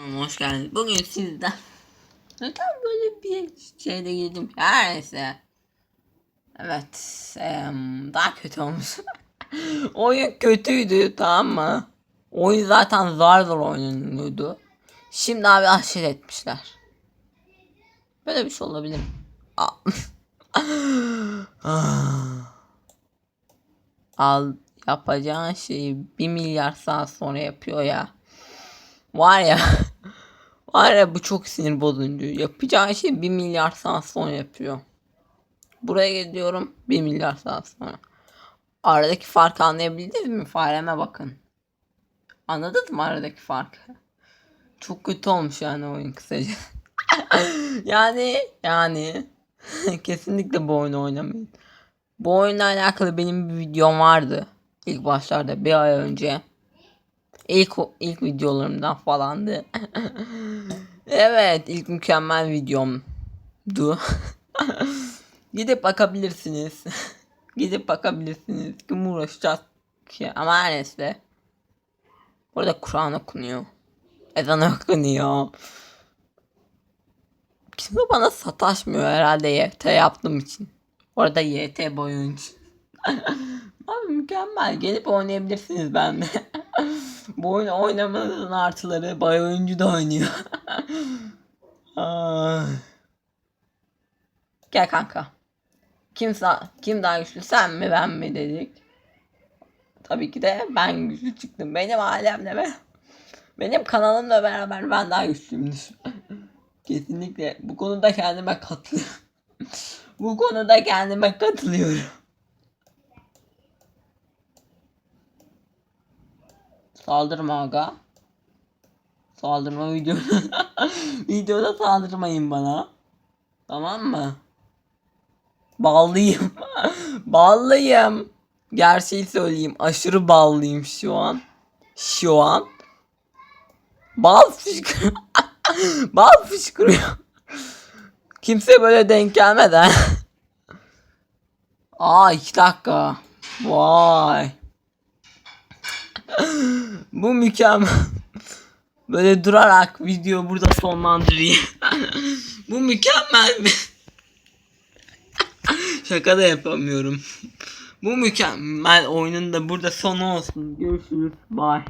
Hoş geldiniz. Bugün sizden neden böyle bir şeyde girdim? Her neyse. Evet. em, daha kötü olmuş. Oyun kötüydü tamam mı? Oyun zaten zar zor oynanıyordu. Şimdi abi aşırı etmişler. Böyle bir şey olabilir mi? Aa. Al yapacağın şeyi bir milyar saat sonra yapıyor ya. Var ya. Var ya bu çok sinir bozucu. Yapacağı şey 1 milyar saat sonra yapıyor. Buraya gidiyorum 1 milyar saat sonra. Aradaki farkı anlayabildiniz mi? Fareme bakın. Anladınız mı aradaki farkı? Çok kötü olmuş yani oyun kısaca. yani yani kesinlikle bu oyunu oynamayın. Bu oyunla alakalı benim bir videom vardı. İlk başlarda bir ay önce. İlk ilk videolarımdan falandı. evet, ilk mükemmel videomdu. Gidip bakabilirsiniz. Gidip bakabilirsiniz. Kim uğraşacağız ki? Ama her neyse. Burada Kur'an okunuyor. Ezan okunuyor. Kimse bana sataşmıyor herhalde YT yaptığım için. Orada YT boyunca. Abi mükemmel. Gelip oynayabilirsiniz bende. Bu oyunu oynamanızın artıları bay oyuncu da oynuyor. Gel kanka. Kim, kim daha güçlü sen mi ben mi dedik. Tabii ki de ben güçlü çıktım. Benim ailemle ben. Benim kanalımla beraber ben daha güçlüyümdür. Kesinlikle bu konuda kendime katılıyorum. bu konuda kendime katılıyorum. Saldırma aga. Saldırma videoda. videoda saldırmayın bana. Tamam mı? Ballıyım. ballıyım. Gerçeği söyleyeyim. Aşırı ballıyım şu an. Şu an. Bal fışkırıyor. Bal fışkırıyor. Kimse böyle denk gelmeden. Aa iki dakika. Vay. Bu mükemmel. Böyle durarak video burada sonlandırayım. Bu mükemmel bir... Şaka da yapamıyorum. Bu mükemmel oyunun da burada sonu olsun. Görüşürüz. Bye.